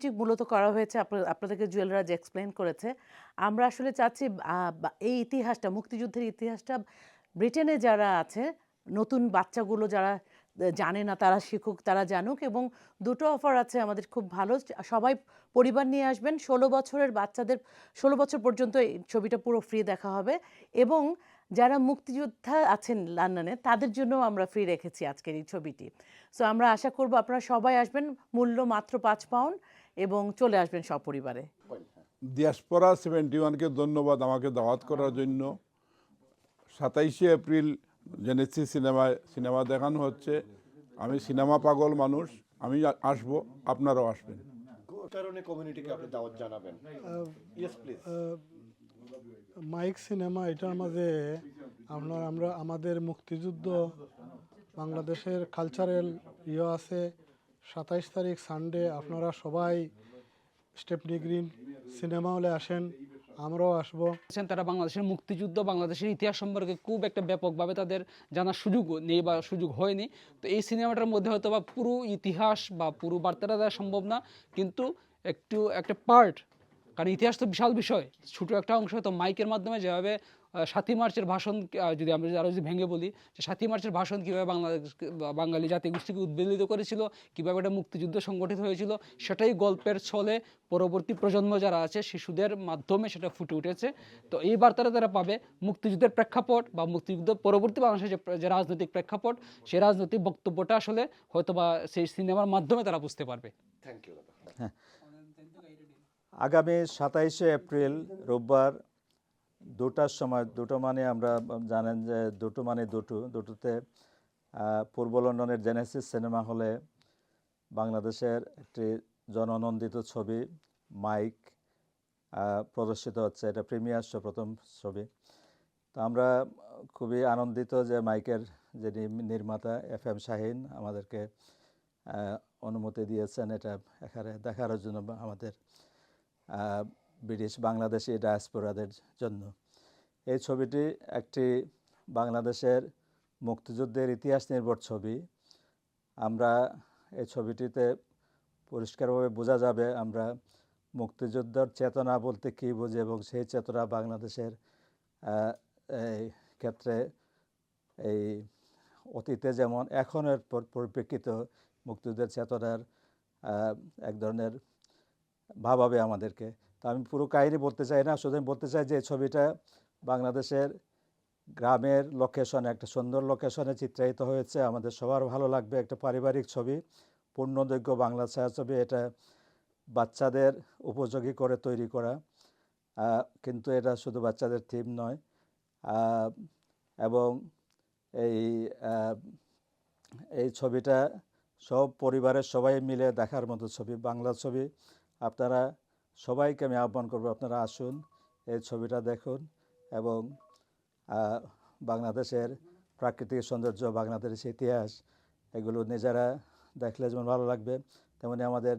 ছবিটি মূলত করা হয়েছে আপনাদেরকে জুয়েলরাজ এক্সপ্লেন করেছে। আমরা আসলে চাচ্ছি এই ইতিহাসটা, মুক্তিযুদ্ধের ইতিহাসটা, ব্রিটেনে যারা আছে, নতুন বাচ্চাগুলো যারা জানে না, তারা শিখুক, তারা জানুক এবং দুটো অফার আছে আমাদের খুব ভালো। সবাই পরিবার নিয়ে আসবেন, ষোলো বছরের বাচ্চাদের, ষোলো বছর পর্যন্ত এই ছবিটা পুরো ফ্রি দেখা হবে এবং যারা মুক্তিযোদ্ধা আছেন লন্ডনে তাদের জন্য আমরা ফ্রি রেখেছি আজকের এই ছবিটি। সো আমরা আশা করব আপনারা সবাই আসবেন, মূল্য মাত্র পাঁচ পাউন্ড এবং চলে আসবেন সপরিবারে দিয়াসপরা সেভেন্টি ওয়ানকে ধন্যবাদ আমাকে দাওয়াত করার জন্য। সাতাইশে এপ্রিল জেনেছি সিনেমায় সিনেমা দেখানো হচ্ছে। আমি সিনেমা পাগল মানুষ আমি আসব আপনারাও আসবেন। কারণে কমিউনিটিকে আপনি দাওয়াত জানাবেন? ইয়েস প্লিজ মাইক সিনেমা এটার মাঝে আপনার আমরা আমাদের মুক্তিযুদ্ধ বাংলাদেশের কালচারাল ইয়ে আছে। সাতাইশ তারিখ সানডে আপনারা সবাই স্টেপনি গ্রিন সিনেমা হলে আসেন, আমরাও আসব। তারা বাংলাদেশের মুক্তিযুদ্ধ, বাংলাদেশের ইতিহাস সম্পর্কে খুব একটা ব্যাপকভাবে তাদের জানার সুযোগ নেই বা সুযোগ হয়নি। তো এই সিনেমাটার মধ্যে হয়তো বা পুরো ইতিহাস বা পুরো বার্তাটা দেওয়া সম্ভব না, কিন্তু একটু একটা পার্ট কারণ ইতিহাস তো বিশাল বিষয় ছোটো একটা অংশ। তো মাইকের মাধ্যমে যেভাবে সাতই মার্চের ভাষণ যদি আমরা আরও যদি ভেঙে বলি যে সাতই মার্চের ভাষণ কীভাবে বাংলাদেশ বাঙালি জাতি গোষ্ঠীকে উদ্বেলিত করেছিল কীভাবে একটা মুক্তিযুদ্ধ সংগঠিত হয়েছিল সেটাই গল্পের ছলে পরবর্তী প্রজন্ম যারা আছে শিশুদের মাধ্যমে সেটা ফুটে উঠেছে। তো এই বার্তাটা তারা পাবে মুক্তিযুদ্ধের প্রেক্ষাপট বা মুক্তিযুদ্ধ পরবর্তী বাংলাদেশের যে রাজনৈতিক প্রেক্ষাপট সেই রাজনৈতিক বক্তব্যটা আসলে হয়তো বা সেই সিনেমার মাধ্যমে তারা বুঝতে পারবে। থ্যাংক ইউ দাদা। আগামী সাতাইশে এপ্রিল, রোববার, দুটার সময়, দুটো মানে আমরা জানেন যে দুটো মানে দুটো, দুটোতে পূর্ব লন্ডনের জেনেসিস সিনেমা হলে বাংলাদেশের একটি জননন্দিত ছবি, মাইক প্রদর্শিত হচ্ছে। এটা প্রিমিয়ার শো, প্রথম ছবি। তো আমরা খুবই আনন্দিত যে মাইকের যিনি নির্মাতা, এফ এম শাহিন, আমাদেরকে অনুমতি দিয়েছেন। এটা এখানে দেখার জন্য আমাদের ব্রিটিশ বাংলাদেশি ডায়াসপোরাদের জন্য। এই ছবিটি একটি বাংলাদেশের মুক্তিযুদ্ধের ইতিহাস নির্ভর ছবি। আমরা এই ছবিটিতে পরিষ্কারভাবে বোঝা যাবে আমরা মুক্তিযুদ্ধর চেতনা বলতে কী বুঝি এবং সেই চেতনা বাংলাদেশের এই ক্ষেত্রে এই অতীতে যেমন এখনের পর- পরিপ্রেক্ষিত মুক্তিযুদ্ধের চেতনার এক ধরনের ভাবাবে আমাদেরকে। তো আমি পুরো কাহিনী বলতে চাই না। শুধু আমি বলতে চাই যে ছবিটা বাংলাদেশের গ্রামের লোকেশনে একটা সুন্দর লোকেশনে চিত্রায়িত হয়েছে। আমাদের সবার ভালো লাগবে। একটা পারিবারিক ছবি, পূর্ণদৈর্ঘ্য বাংলা ছায়াছবি। এটা বাচ্চাদের উপযোগী করে তৈরি করা। কিন্তু এটা শুধু বাচ্চাদের থিম নয়। এবং এই এই ছবিটা সব পরিবারের সবাই মিলে দেখার মতো ছবি। বাংলা ছবি আপনারা সবাইকে আমি আহ্বান করব, আপনারা আসুন, এই ছবিটা দেখুন এবং বাংলাদেশের প্রাকৃতিক সৌন্দর্য, বাংলাদেশের ইতিহাস, এগুলো নিজেরা দেখলে যেমন ভালো লাগবে, তেমনি আমাদের